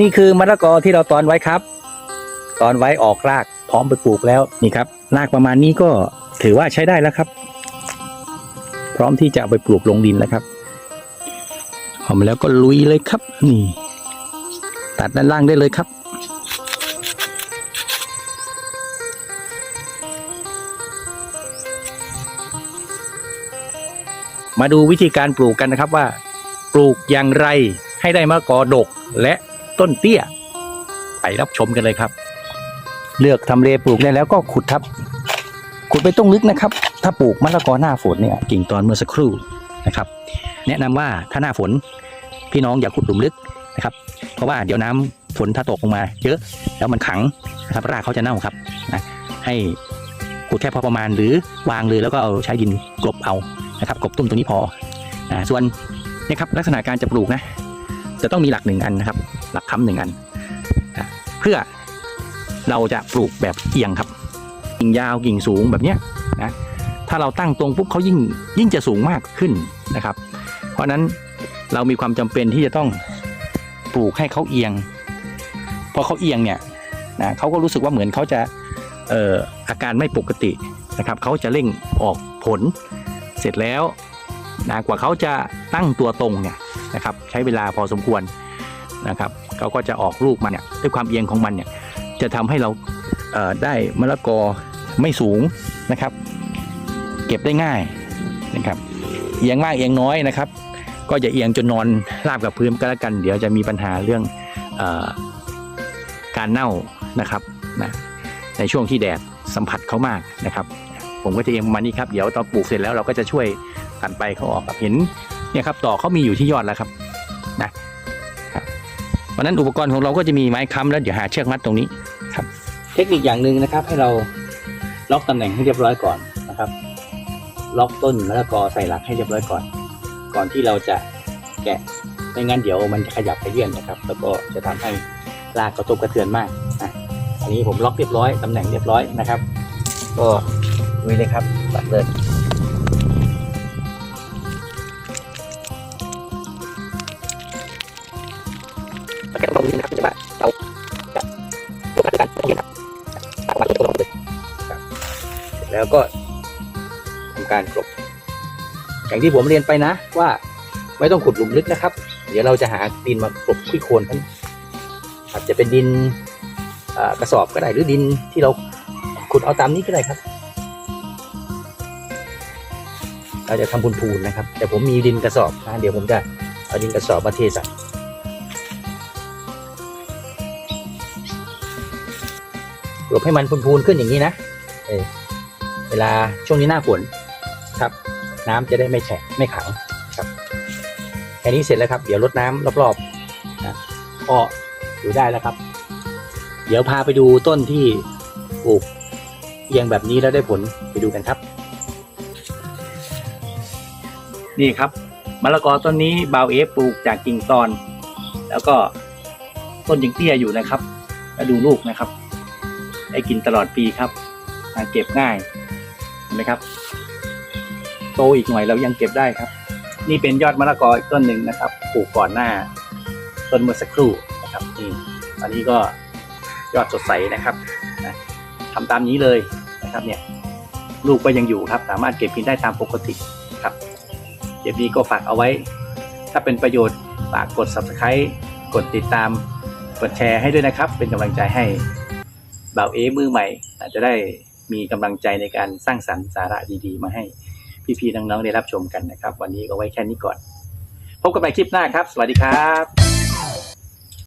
นี่คือมะละกอที่เราตอนไว้ครับ ตอนไว้ออกรากพร้อมไปปลูกแล้วนี่ครับรากประมาณนี้ก็ถือว่าใช้ได้แล้วครับ พร้อมที่จะเอาไปปลูกลงดินแล้วครับหอมแล้วก็ลุยเลยครับ นี่ ตัดด้านล่างได้เลยครับมาดูวิธีการปลูกกันนะครับว่า ปลูกอย่างไรให้ได้มะละกอดกและ ต้นเตี้ย ไปรับชมกันเลยครับ เลือกทำเลปลูกได้แล้วก็ขุดครับ ขุดไปต้องลึกนะครับ ถ้าปลูกมะละกอหน้าฝนเนี่ยกิ่งตอนเมื่อสักครู่นะครับ แนะนำว่าถ้าหน้าฝนพี่น้องอย่าขุดหลุมลึกนะครับ เพราะว่าเดี๋ยวน้ำฝนถ้าตกลงมา เยอะแล้วมันขังนะครับรากเขาจะเน่าครับนะให้ขุดแค่พอประมาณหรือวางเลยแล้วก็เอาใช้ดินกลบเอานะครับกลบตุ้มตรงนี้พออ่าส่วนนี่ครับลักษณะการจะปลูกนะ จะต้องมีหลักหนึ่งอันนะครับ หลักค้ำหนึ่งอัน เพื่อเราจะปลูกแบบเอียงครับ กิ่งยาวกิ่งสูงแบบเนี้ยนะถ้าเราตั้งตรงปุ๊บเขายิ่งยิ่งจะสูงมากขึ้นนะครับ เพราะนั้นเรามีความจำเป็นที่จะต้องปลูกให้เขาเอียงพอเขาเอียงเนี่ยนะเขาก็รู้สึกว่าเหมือนเขาจะเอ่ออาการไม่ปกตินะครับเขาจะเร่งออกผลเสร็จแล้วนะกว่าเขาจะตั้งตัวตรงเนี่ย นะครับใช้เวลาพอสมควรนะครับเขาก็จะออกลูกมาเนี่ยด้วยความเอียงของมันเนี่ยจะทำให้เราเได้มะละกอไม่สูงนะครับ เก็บได้ง่ายนะครับเอียงมากเอียงน้อยนะครับ ก็อย่าเอียงจนนอนราบกับพื้นก็แล้วกัน เดี๋ยวจะมีปัญหาเรื่องอการเน่านะครับนะในช่วงที่แดดสัมผัสเขามากนะครับ ผมก็จะเอียงประมาณนี้ครับ เดี๋ยวตอนปลูกเสร็จแล้วเราก็จะช่วยกันไปเขาออกครับเห็น เนี่ยครับต่อเขามีอยู่ที่ยอดแล้วครับนะครับเพราะนั้นอุปกรณ์ของเราก็จะมีไม้ค้ำแล้วเดี๋ยวหาเชือกมัดตรงนี้ครับ เทคนิคอย่างหนึ่งนะครับ ให้เราล็อกตำแหน่งให้เรียบร้อยก่อนนะครับ ล็อกต้นมะละกอใส่หลักให้เรียบร้อยก่อน ก่อนที่เราจะแกะไม่งั้นเดี๋ยวมันจะขยับขยื่อนนะครับ แล้วก็จะทำให้รากกระทบกระเทือนมากนะอันนี้ผมล็อกเรียบร้อยตำแหน่งเรียบร้อยนะครับ ก็ลุยเลยครับตัดเลย แล้วก็ทำการกลบ อย่างที่ผมเรียนไปนะว่าไม่ต้องขุดหลุมลึกนะครับ เดี๋ยวเราจะหาดินมากลบขี้โคลนทั้งอาจจะเป็นดินกระสอบก็ได้หรือดินที่เราขุดเอาตามนี้ก็ได้ครับ เราจะทำพูนๆนะครับ แต่ผมมีดินกระสอบนะเดี๋ยวผมจะเอาดินกระสอบมาเทใส่กลบให้มันพูนๆขึ้นอย่างนี้นะเออ เวลาช่วงนี้หน้าฝนครับ น้ำจะได้ไม่แฉะไม่ขังครับแค่นี้เสร็จแล้วครับ เดี๋ยวลดน้ำรอบๆนะก็อยู่ได้แล้วครับ เดี๋ยวพาไปดูต้นที่ปลูกเอียงแบบนี้แล้วได้ผลไปดูกันครับ นี่ครับมะละกอต้นนี้บาวเอฟปลูกจากกิ่งตอน แล้วก็ต้นยังเตี้ยอยู่นะครับแล้วดูลูกนะครับ ได้กินตลอดปีครับหาเก็บง่าย เห็นไหมครับ โตอีกหน่อยเรายังเก็บได้ครับ นี่เป็นยอดมะละกออีกต้นหนึ่งนะครับปลูกก่อนหน้า ต้นเมื่อสักครู่นะครับนี่ตอนนี้ก็ยอดสดใสนะครับนะทำตามนี้เลยนะครับ เนี่ย ลูกก็ยังอยู่ครับ สามารถเก็บกินได้ตามปกติครับเดี๋ยวนี้ก็ฝากเอาไว้ ถ้าเป็นประโยชน์ฝากกด subscribe กดติดตามกดแชร์ให้ด้วยนะครับ เป็นกำลังใจให้บ่าวเอมือใหม่อาจจะได้ มีกำลังใจในการสร้างสรรค์สาระดีๆ มาให้พี่ๆน้องๆได้รับชมกันนะครับ วันนี้ก็ไว้แค่นี้ก่อน พบกันใหม่คลิปหน้าครับ สวัสดีครับ